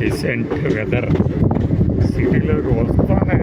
Decent weather సిటీలోకి వస్తానే.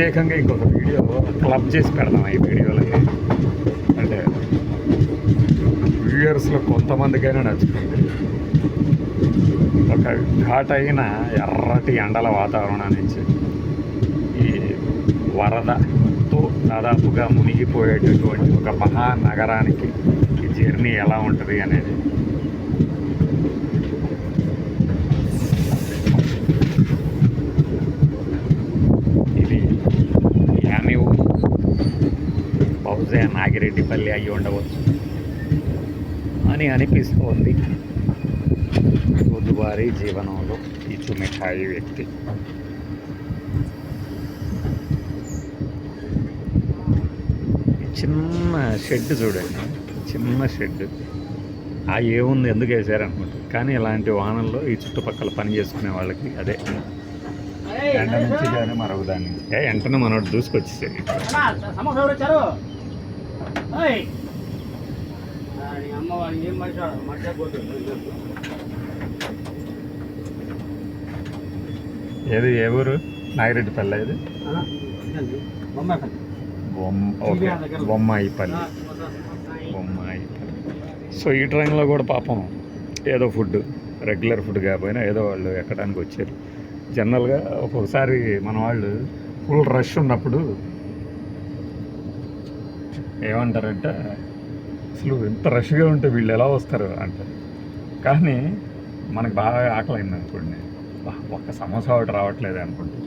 ప్రత్యేకంగా ఇంకొక వీడియో క్లబ్ చేసి పెడదాం ఈ వీడియోలని అంటే వ్యూయర్స్లో కొంతమందికైనా నచ్చుతుంది. ఒక ఘాట్ అయిన ఎర్రటి ఎండల వాతావరణం నుంచి ఈ వరదతో దాదాపుగా మునిగిపోయేటటువంటి ఒక మహానగరానికి ఈ జర్నీ ఎలా ఉంటుంది అనేది ఇది యామివ్ బహుశా నాగిరెడ్డిపల్లి అయ్యి ఉండవచ్చు అని అనిపిస్తోంది. రోజువారీ జీవనంలో ఈ చుమిఠాయి వ్యక్తి. చిన్న షెడ్ చూడండి. చిన్న షెడ్. ఆ ఏముంది ఎందుకు వేసారనుకుంటా కానీ ఇలాంటి వానల్లో ఈ చుట్టుపక్కల పని చేసుకునే వాళ్ళకి అదే. ఎండ నుంచి కానీ మరొక వెంటనే మనోడు దూసుకొచ్చేసాడు. ఏం మనిషి. ఏది ఏ ఊరు? నాగిరెడ్డిపల్లి ఇది. బొమ్మాయి ఓకే. బొమ్మాయిపల్లి. బొమ్మాయిపల్లి. సో ఈ ట్రైన్లో కూడా పాపం ఏదో ఫుడ్ రెగ్యులర్ ఫుడ్ కాకపోయినా ఏదో వాళ్ళు ఎక్కడానికి వచ్చారు. జనరల్గా ఒక్కొక్కసారి మన వాళ్ళు ఫుల్ రష్ ఉన్నప్పుడు ఏమంటారంటే అసలు ఎంత రష్గా ఉంటే వీళ్ళు ఎలా వస్తారు అంటారు కానీ మనకు బాగా ఆకలైంది అనుకోండి. "వా, ఒక్క సమోసా ఒకటి రావట్లేదు అనుకుంటే.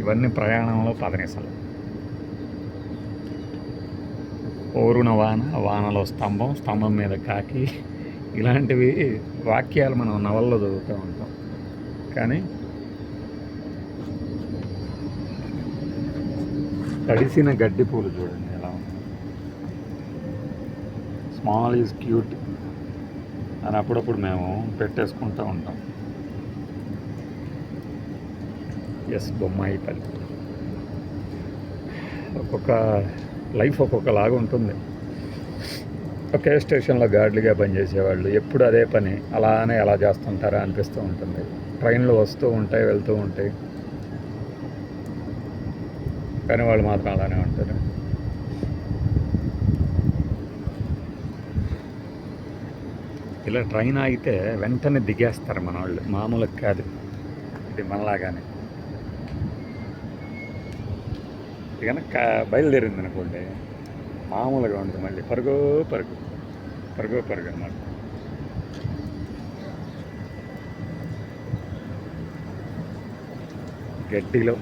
ఇవన్నీ ప్రయాణంలో పదనిసలు. ఓరున వాన వానలో స్తంభం స్తంభం మీద కాకి ఇలాంటివి వాక్యాలు మనం నవల్లో చదువుతూ ఉంటాం. కానీ తడిసిన గడ్డి పూలు చూడండి ఎలా ఉంది స్మాల్ ఈజ్ క్యూట్ అని అప్పుడప్పుడు మేము పెట్టేసుకుంటూ ఉంటాం. ఎస్ బొమ్మాయి పల్లి ఒక్కొక్క లైఫ్ ఒక్కొక్కలాగా ఉంటుంది. ఒకే స్టేషన్లో గార్డులుగా పనిచేసేవాళ్ళు ఎప్పుడు అదే పని అలానే ఎలా చేస్తుంటారా అనిపిస్తూ ఉంటుంది. ట్రైన్లు వస్తూ ఉంటాయి వెళ్తూ ఉంటాయి. కానీ వాళ్ళు మాత్రం అలానే ఉంటారు. ఇలా ట్రైన్ ఆగితే వెంటనే దిగేస్తారు మన వాళ్ళు. మామూలుగా కాదు. ఇది మనలాగానే. కనుక బయలుదేరింది అనుకోండి మామూలుగా ఉంటుంది మళ్ళీ. పరుగో పరుగు. పరుగో పరుగు అన్నమాట. గడ్డిలో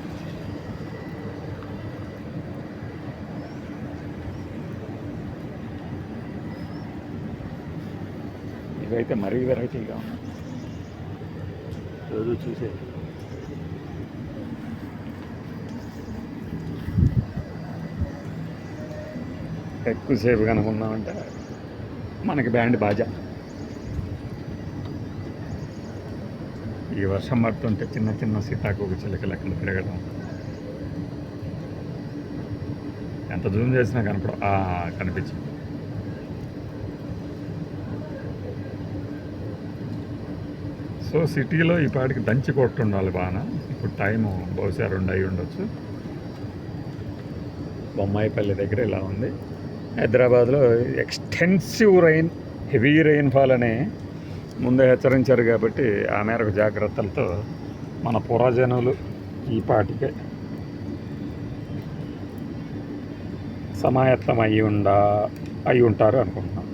ఇవైతే మరీ వెరైటీగా ఉన్నాయి. రోజు చూసేది ఎక్కువసేపు కనుకున్నామంటే మనకి బ్యాండ్ బాజా. ఈ వర్షం పడుతుంటే చిన్న చిన్న సీతాకోక చిలకలు అక్కడ తిరగడం. ఎంత జూమ్ చేసినా కనపడ ఆ, కనిపించింది. సో సిటీలో ఈ పాటికి దంచి కొట్టుండాలి బాగా ఇప్పుడు టైం బహుశా రెండు అయి ఉండొచ్చు. బొమ్మాయిపల్లి దగ్గర ఇలా ఉంది. హైదరాబాద్లో ఎక్స్టెన్సివ్ రైన్ హెవీ రైన్ఫాల్ అని ముందే హెచ్చరించారు కాబట్టి ఆ మేరకు జాగ్రత్తలతో మన పురజనులు ఈ పాటికే సమాయత్తం అయి ఉండా అయి ఉంటారు అనుకుంటున్నాం.